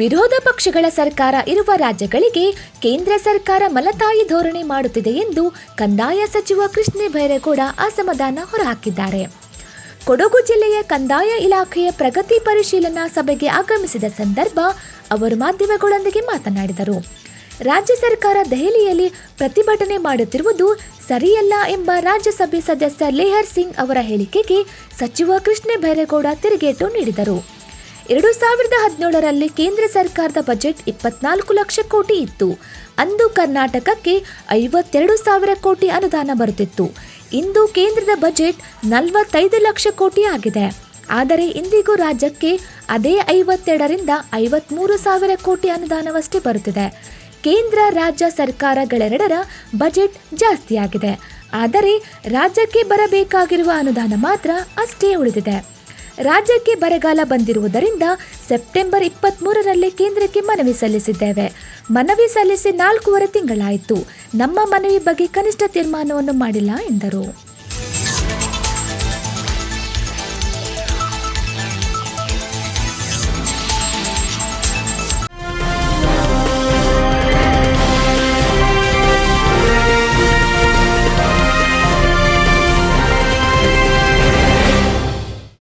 ವಿರೋಧ ಪಕ್ಷಗಳ ಸರ್ಕಾರ ಇರುವ ರಾಜ್ಯಗಳಿಗೆ ಕೇಂದ್ರ ಸರ್ಕಾರ ಮಲತಾಯಿ ಧೋರಣೆ ಮಾಡುತ್ತಿದೆ ಎಂದು ಕಂದಾಯ ಸಚಿವ ಕೃಷ್ಣ ಬೈರೇಗೌಡ ಅಸಮಾಧಾನ ಹೊರಹಾಕಿದ್ದಾರೆ. ಕೊಡಗು ಜಿಲ್ಲೆಯ ಕಂದಾಯ ಇಲಾಖೆಯ ಪ್ರಗತಿ ಪರಿಶೀಲನಾ ಸಭೆಗೆ ಆಗಮಿಸಿದ ಸಂದರ್ಭ ಅವರು ಮಾಧ್ಯಮಗಳೊಂದಿಗೆ ಮಾತನಾಡಿದರು. ರಾಜ್ಯ ಸರ್ಕಾರ ದೆಹಲಿಯಲ್ಲಿ ಪ್ರತಿಭಟನೆ ಮಾಡುತ್ತಿರುವುದು ಸರಿಯಲ್ಲ ಎಂಬ ರಾಜ್ಯಸಭೆ ಸದಸ್ಯ ಲೇಹರ್ ಸಿಂಗ್ ಅವರ ಹೇಳಿಕೆಗೆ ಸಚಿವ ಕೃಷ್ಣ ಬೈರೇಗೌಡ ತಿರುಗೇಟು ನೀಡಿದರು. ಎರಡು ಸಾವಿರದ ಹದಿನೇಳರಲ್ಲಿ ಕೇಂದ್ರ ಸರ್ಕಾರದ ಬಜೆಟ್ ಇಪ್ಪತ್ನಾಲ್ಕು ಲಕ್ಷ ಕೋಟಿ ಇತ್ತು. ಅಂದು ಕರ್ನಾಟಕಕ್ಕೆ ಐವತ್ತೆರಡು ಸಾವಿರ ಕೋಟಿ ಅನುದಾನ ಬರುತ್ತಿತ್ತು. ಇಂದು ಕೇಂದ್ರದ ಬಜೆಟ್ ನಲವತ್ತೈದು ಲಕ್ಷ ಕೋಟಿ ಆಗಿದೆ. ಆದರೆ ಇಂದಿಗೂ ರಾಜ್ಯಕ್ಕೆ ಅದೇ ಐವತ್ತೆರಡರಿಂದ ಐವತ್ಮೂರು ಸಾವಿರ ಕೋಟಿ ಅನುದಾನವಷ್ಟೇ ಬರುತ್ತಿದೆ. ಕೇಂದ್ರ, ರಾಜ್ಯ ಸರ್ಕಾರಗಳೆರಡರ ಬಜೆಟ್ ಜಾಸ್ತಿಯಾಗಿದೆ. ಆದರೆ ರಾಜ್ಯಕ್ಕೆ ಬರಬೇಕಾಗಿರುವ ಅನುದಾನ ಮಾತ್ರ ಅಷ್ಟೇ ಉಳಿದಿದೆ. ರಾಜ್ಯಕ್ಕೆ ಬರಗಾಲ ಬಂದಿರುವುದರಿಂದ ಸೆಪ್ಟೆಂಬರ್ ಇಪ್ಪತ್ತ್ಮೂರರಲ್ಲಿ ಕೇಂದ್ರಕ್ಕೆ ಮನವಿ ಸಲ್ಲಿಸಿದ್ದೇವೆ. ಮನವಿ ಸಲ್ಲಿಸಿ ನಾಲ್ಕೂವರೆ ತಿಂಗಳಾಯಿತು. ನಮ್ಮ ಮನವಿ ಬಗ್ಗೆ ಕನಿಷ್ಠ ತೀರ್ಮಾನವನ್ನು ಮಾಡಿಲ್ಲ, ಎಂದರು.